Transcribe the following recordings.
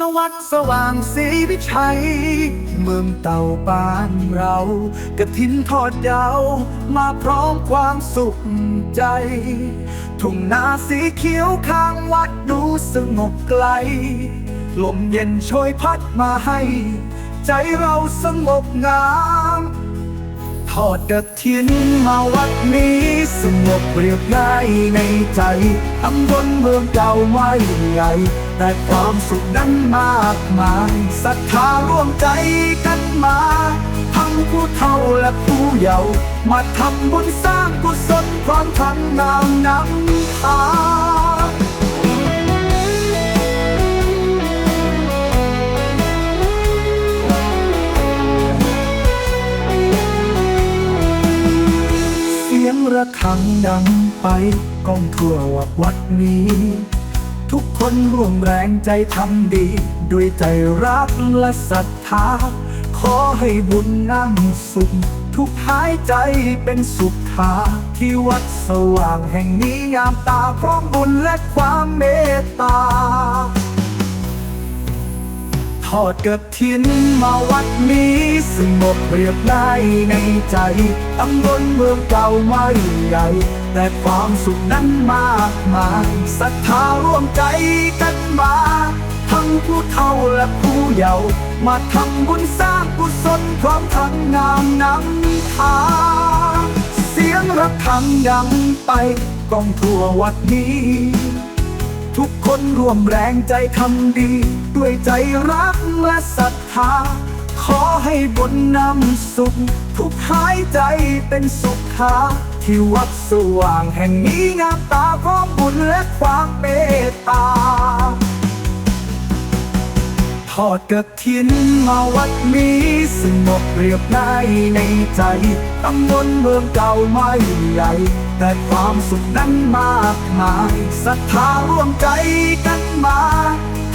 นวัดสว่างสีวิชัย เมืองเต่าบ้านเรา กระถินทอดยาว มาพร้อมความสุขใจ ทุ่งนาสีเขียวข้างวัดดูสงบไกล ลมเย็นช่วยพัดมาให้ ใจเราสงบงาม อดกระเทียนมาวัดนี้สงบเรียบง่ายในใจตำบลเมืองเก่าไม่ใหญ่แต่ความสุขนั้นมากมายศรัทธาร่วมใจกันมา ทั้งผู้เฒ่าและผู้เยาว์มาทำบุญสร้างกุศลพร้อมทั้งนามนำทา ระฆังดังไปก้องทั่ววัดวัดนี้ ทุกคนร่วมแรงใจทำดี ด้วยใจรักและศรัทธา ขอให้บุญนั่งสุข ทุกหายใจเป็นสุขทาที่วัดสว่างแห่งนี้งามตาพร้อมบุญและความเมตตา ทอดกระถินมาวัดนี้สงบเรียบง่ายในใจตำบลเมืองเก่าไม่ใหญ่ แต่ความสุขนั้นมากมายศรัทธาร่วมใจกันมา ทั้งผู้เฒ่าและผู้เยาว์มาทำบุญสร้างกุศลพร้อมทั้งงามนำทางเสียงระฆังดังไปกองทั่ววัดนี้ ทุกคนร่วมแรงใจทำดี ด้วยใจรักและศรัทธา ขอให้บุญนำสุข ทุกหายใจเป็นสุขคาที่วัดสว่างแห่งนี้งามตาพร้อมบุญและความเมตตาทอดกระถินมาวัดนี้สงบเรียบง่ายในใจตำบลเมืองเก่าไม่ใหญ่ แต่ความสุขนั้นมากมายศรัทธาร่วมใจกันมา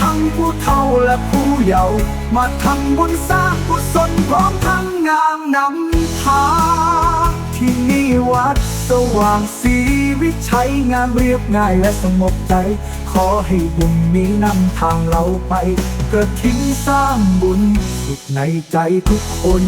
ทั้งผู้เฒ่าและผู้เยาว์มาทำบุญสร้างกุศลพร้อมทั้งงามนำทางที่นี่วัดสว่างศรีวิชัยงามเรียบง่ายและสงบใจ ขอให้บุญมีนำทางเราไป กระทิ้งสร้างบุญสุขในใจทุกคน